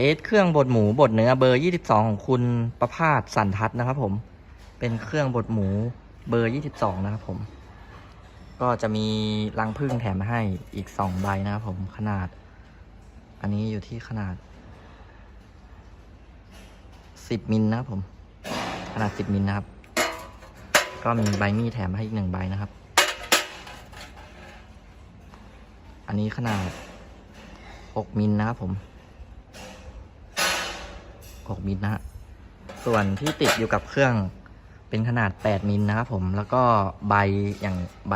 เทสเครื่องบดหมูบดเนื้อเบอร์ 22 ของคุณประภาสสันทัศนะครับผม เป็นเครื่องบดหมูเบอร์ 22 นะครับผม ก็จะมีรังผึ้งแถมมาให้อีก 2 ใบนะครับผมขนาด อันนี้อยู่ที่ขนาด 10 มิลนะครับผม ขนาด 10 มิลนะครับ ก็มีใบมีดแถมมาให้อีกหนึ่งใบนะครับ อันนี้ขนาด 6 มิลนะครับผม 6มิลนะฮะส่วนที่ติดอยู่กับเครื่องเป็นขนาด 8มิลนะครับผมแล้วก็ใบอย่างใบ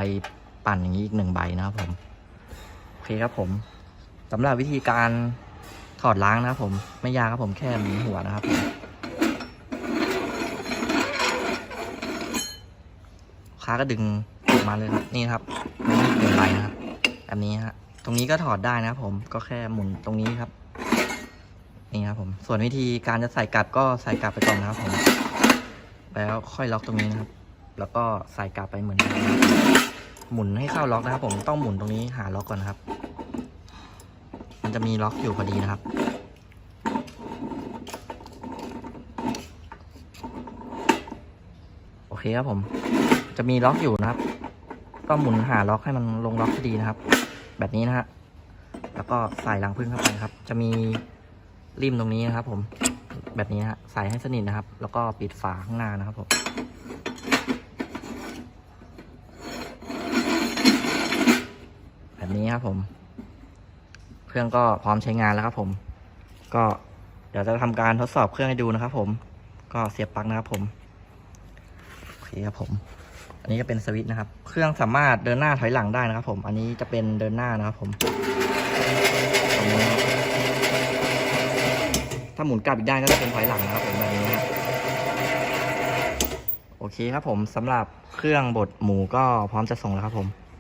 ปั่นอย่างนี้อีกหนึ่งใบนะครับผมโอเคครับผมสำหรับวิธีการถอดล้างนะครับผมไม่ยากครับผมแค่หมุนหัวนะครับผมค้าก็ดึงออกมาเลยครับนี่ครับนี่หนึ่งใบนะครับแบบนี้ฮะตรงนี้ก็ถอดได้นะครับผมก็แค่หมุนตรงนี้ครับ นี่ครับผม ส่วนวิธีการจะใส่กลับก็ใส่กลับไปก่อนนะครับผม แล้วค่อยล็อกตรงนี้นะครับ แล้วก็ใส่กลับไปเหมือนเดิมนหมุนให้เข้าล็อกนะครับผม ต้องหมุนตรงนี้หาล็อกก่อนนะครับ มันจะมีล็อกอยู่พอดีนะครับโอเคครับผม จะมีล็อกอยู่นะครับ ก็หมุนหาล็อกให้มันลงล็อกพอดีนะครับ แบบนี้นะฮะ แล้วก็ใส่รังพึ่งเข้าไปครับ จะมี ริมตรงนี้นะครับ ผม แบบนี้ฮะใส่ให้สนิทนะครับ แล้วก็ปิดฝาข้างหน้านะครับผมแบบนี้ครับผม เครื่องก็พร้อมใช้งานแล้วครับ ผม ก็เดี๋ยวจะทำการทดสอบเครื่องให้ดูนะครับ ผม ก็เสียบปลั๊กนะครับ ผมโอเคครับผม อันนี้จะเป็นสวิตช์นะครับ เครื่องสามารถเดินหน้าถอยหลังได้นะครับ ผม อันนี้จะเป็นเดินหน้านะครับ ผมตรงนี้าหมุนกลับอีกด้านก็จะเป็นถอยหลังนะครับผมแบบนี้นะโอเคครับผมสำหรับเครื่องบดหมูก็พร้อมจะส่งแล้วครับผม